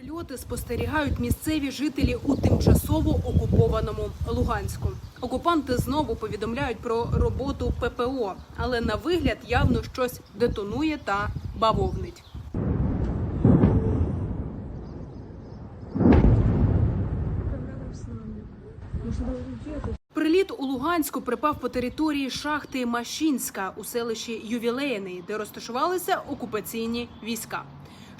Прильоти спостерігають місцеві жителі у тимчасово окупованому Луганську. Окупанти знову повідомляють про роботу ППО, але на вигляд явно щось детонує та бавовнить. Приліт у Луганську припав по території шахти Машінська у селищі Ювілейний, де розташувалися окупаційні війська.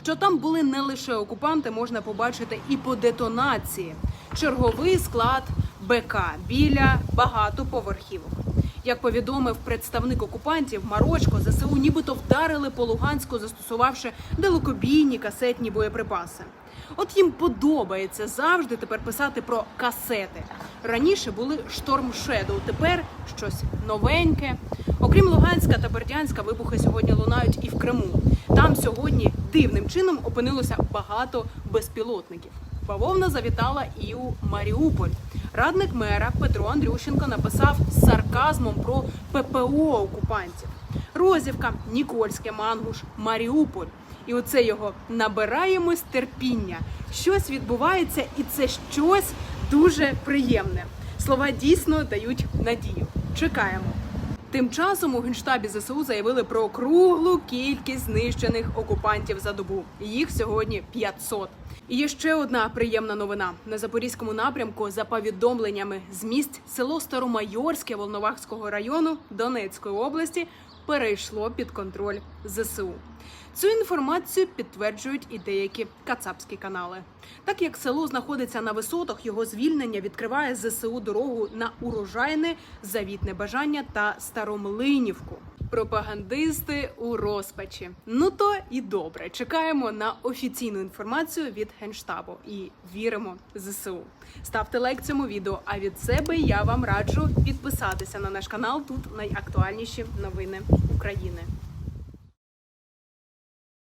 Що там були не лише окупанти, можна побачити і по детонації. Черговий склад БК біля багатоповерхівок. Як повідомив представник окупантів Марочко, ЗСУ нібито вдарили по Луганську, застосувавши далекобійні касетні боєприпаси. От їм подобається завжди тепер писати про касети. Раніше були Шторм Шедоу, тепер щось новеньке. Окрім Луганська та Бердянська, вибухи сьогодні лунають і в Криму. Там сьогодні дивним чином опинилося багато безпілотників. Бавовна завітала і у Маріуполь. Радник мера Петро Андрющенко написав з сарказмом про ППО окупантів. Розівка, Нікольське, Мангуш, Маріуполь. І оце його набираємось терпіння. Щось відбувається, і це щось дуже приємне. Слова дійсно дають надію. Чекаємо. Тим часом у генштабі ЗСУ заявили про круглу кількість знищених окупантів за добу. Їх сьогодні 500. І є ще одна приємна новина на запорізькому напрямку. За повідомленнями з місць село Старомайорське Волновахського району Донецької області перейшло під контроль ЗСУ. Цю інформацію підтверджують і деякі кацапські канали. Так як село знаходиться на висотах, його звільнення відкриває ЗСУ дорогу на урожайне завітне бажання та старомлинівку. Пропагандисти у розпачі. Ну то і добре. Чекаємо на офіційну інформацію від генштабу і віримо ЗСУ. Ставте лайк цьому відео. А від себе я вам раджу підписатися на наш канал. Тут найактуальніші новини України.